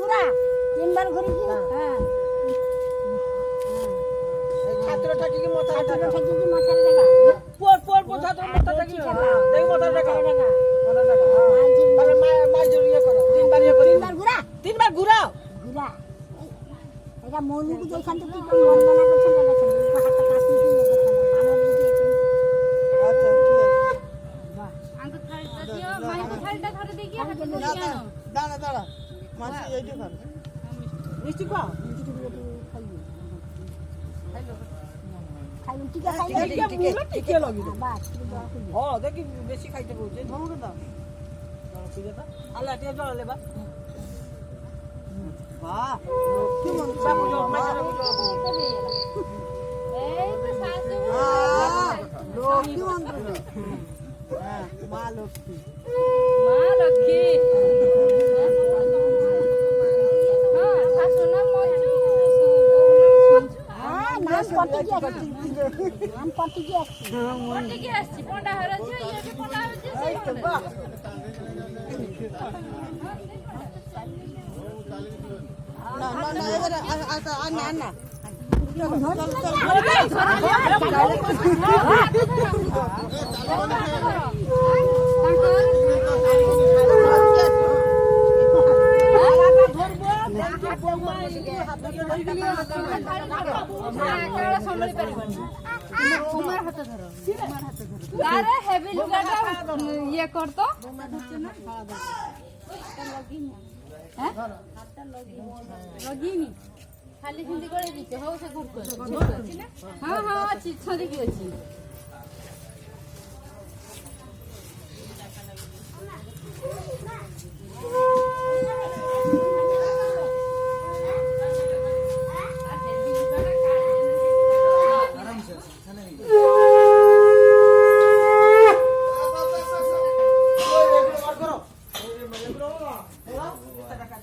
ঘুরা তিনবার ঘুরেছি হ্যাঁ। ছাত্র থাকি কি মাথা ছাত্র ঠেকেছি মাথার জায়গা পর পর পর ছাত্র মাথা থাকি দেখি মাথা জায়গা মাথা টাকা তাহলে মা মা জোর ইয়ে করো। তিনবার ইয়ে করি। ঘুরা। ঘুরাও। ঘুরা। এটা থেকে কি করছেন আমার দিকে আচ্ছা কেন দাঁড়া দাঁড়া মাসি এইটা খান মিষ্টি লাগি বাস তুমি দোয়া করবে হ্যাঁ দেখি বেশি খাইতে বলছে ধরো দাও ঠিক আছে আল্লাহ টিকে জল লেবা বাহ কি মন বাবু জল মাইরা এই তো শাশু লক্ষ্মী মন্ত্র হ্যাঁ মা লক্ষ্মী। মা লক্ষ্মী। Tangkal, ইয়ে করতো লগিনি খালি হিন্দি করে দিচ্ছে হ্যাঁ হ্যাঁ আছে ছড়িয়ে আছে টাকা